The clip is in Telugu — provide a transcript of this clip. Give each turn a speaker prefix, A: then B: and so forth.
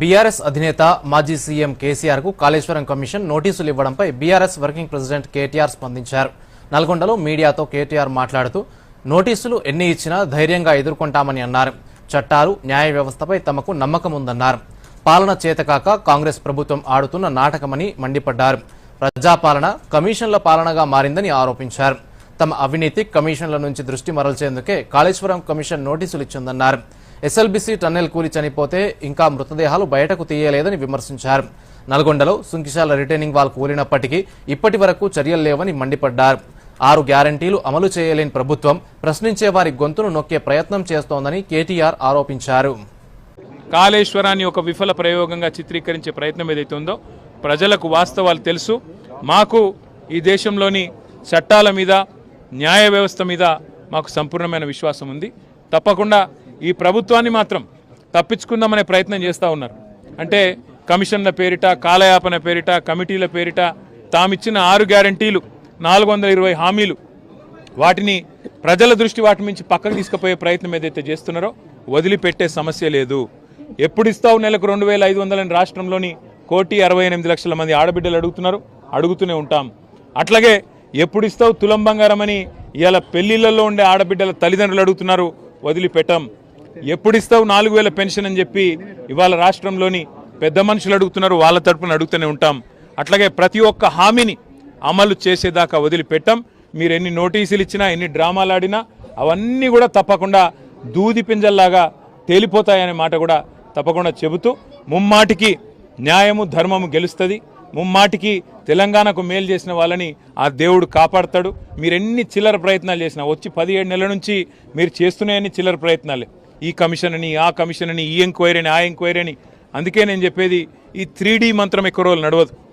A: బీఆర్ఎస్ అధినేత మాజీ సీఎం కేసీఆర్కు కాళేశ్వరం కమిషన్ నోటీసులు ఇవ్వడంపై బీఆర్ఎస్ వర్కింగ్ ప్రెసిడెంట్ కేటీఆర్ స్పందించారు. నల్గొండలో మీడియాతో కేటీఆర్ మాట్లాడుతూ నోటీసులు ఎన్ని ఇచ్చినా ధైర్యంగా ఎదుర్కొంటామని అన్నారు. చట్టాలు న్యాయ వ్యవస్థపై తమకు నమ్మకం ఉందన్నారు పాలన చేతకాక కాంగ్రెస్ ప్రభుత్వం ఆడుతున్న నాటకమని మండిపడ్డారు. ప్రజాపాలన కమిషన్ల పాలనగా మారిందని ఆరోపించారు. తమ అవినీతి కమిషన్ల నుంచి దృష్టి మరల్చేందుకే కాళేశ్వరం కమిషన్ నోటీసులు ఇచ్చిందన్నారు. ఎస్ఎల్బీసీ టన్నెల్ కూలి చనిపోతే ఇంకా మృతదేహాలు బయటకు తీయలేదని విమర్శించారు. నల్గొండలో సుంకిశాల రిటైనింగ్ వాల్ కూలినప్పటికీ ఇప్పటి వరకు చర్యలు లేవని మండిపడ్డారు. ఆరు గ్యారంటీలు అమలు చేయలేని ప్రభుత్వం ప్రశ్నించే వారి గొంతును నొక్కే ప్రయత్నం చేస్తోందని కేటీఆర్ ఆరోపించారు.
B: కాళేశ్వరాన్ని ఒక విఫల ప్రయోగంగా చిత్రీకరించే ప్రయత్నం ఏదైతే ఉందో ప్రజలకు వాస్తవాలు తెలుసు. మాకు ఈ దేశంలోని చట్టాల మీద న్యాయ వ్యవస్థ మీద మాకు సంపూర్ణమైన విశ్వాసం ఉంది. తప్పకుండా ఈ ప్రభుత్వాన్ని మాత్రం తప్పించుకుందామనే ప్రయత్నం చేస్తూ ఉన్నారు. అంటే కమిషన్ల పేరిట కాలయాపన పేరిట కమిటీల పేరిట తామిచ్చిన ఆరు గ్యారంటీలు నాలుగు వందల ఇరవై హామీలు వాటిని ప్రజల దృష్టి వాటి నుంచి పక్కకు తీసుకుపోయే ప్రయత్నం ఏదైతే చేస్తున్నారో వదిలిపెట్టే సమస్య లేదు. ఎప్పుడు ఇస్తావు నెలకు రెండు వేల ఐదు వందలని రాష్ట్రంలోని కోటి అరవై ఎనిమిది లక్షల మంది ఆడబిడ్డలు అడుగుతున్నారు అడుగుతూనే ఉంటాం. అట్లాగే ఎప్పుడు ఇస్తావు తులం బంగారం అని ఇవాళ పెళ్ళిళ్ళలో ఉండే ఆడబిడ్డల తల్లిదండ్రులు అడుగుతున్నారు వదిలిపెట్టం. ఎప్పుడు ఇస్తావు నాలుగు వేల పెన్షన్ అని చెప్పి ఇవాళ రాష్ట్రంలోని పెద్ద మనుషులు అడుగుతున్నారు. వాళ్ళ తరపున అడుగుతూనే ఉంటాం. అట్లాగే ప్రతి ఒక్క హామీని అమలు చేసేదాకా వదిలిపెట్టాం. మీరు ఎన్ని నోటీసులు ఇచ్చినా ఎన్ని డ్రామాలు ఆడినా అవన్నీ కూడా తప్పకుండా దూది పింజల్లాగా తేలిపోతాయనే మాట కూడా తప్పకుండా చెబుతూ ముమ్మాటికి న్యాయము ధర్మము గెలుస్తుంది. ముమ్మాటికి తెలంగాణకు మేలు చేసిన వాళ్ళని ఆ దేవుడు కాపాడతాడు. మీరు ఎన్ని చిల్లర ప్రయత్నాలు చేసినా వచ్చి పదిహేడు నెలల నుంచి మీరు చేస్తున్నాయని చిల్లర ప్రయత్నాలే. ఈ కమిషన్ అని ఆ కమిషన్ అని ఈ ఎంక్వైరీ అని ఆ ఎంక్వైరీ అని అందుకే నేను చెప్పేది ఈ త్రీ మంత్రం ఎక్కువ రోజులు నడవదు.